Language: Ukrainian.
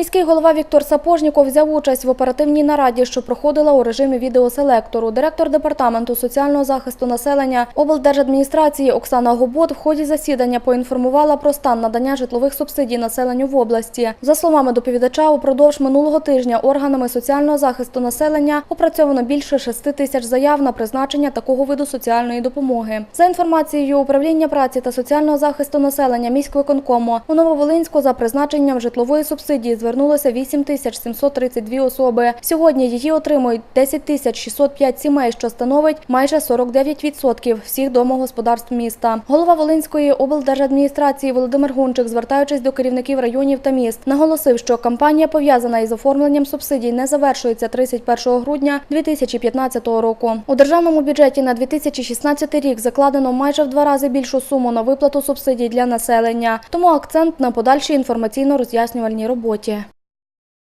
Міський голова Віктор Сапожніков взяв участь в оперативній нараді, що проходила у режимі відеоселектору. Директор департаменту соціального захисту населення облдержадміністрації Оксана Гобот в ході засідання поінформувала про стан надання житлових субсидій населенню в області. За словами доповідача, упродовж минулого тижня органами соціального захисту населення опрацьовано більше 6 тисяч заяв на призначення такого виду соціальної допомоги. За інформацією управління праці та соціального захисту населення міськвиконкому у Нововолинську за призначенням житлової субсидії звернулося 8 тисяч 732 особи. Сьогодні її отримують 10 тисяч 605 сімей, що становить майже 49% всіх домогосподарств міста. Голова Волинської облдержадміністрації Володимир Гунчик, звертаючись до керівників районів та міст, наголосив, що кампанія пов'язана із оформленням субсидій не завершується 31 грудня 2015 року. У державному бюджеті на 2016 рік закладено майже в два рази більшу суму на виплату субсидій для населення. Тому акцент на подальшій інформаційно-роз'яснювальній роботі.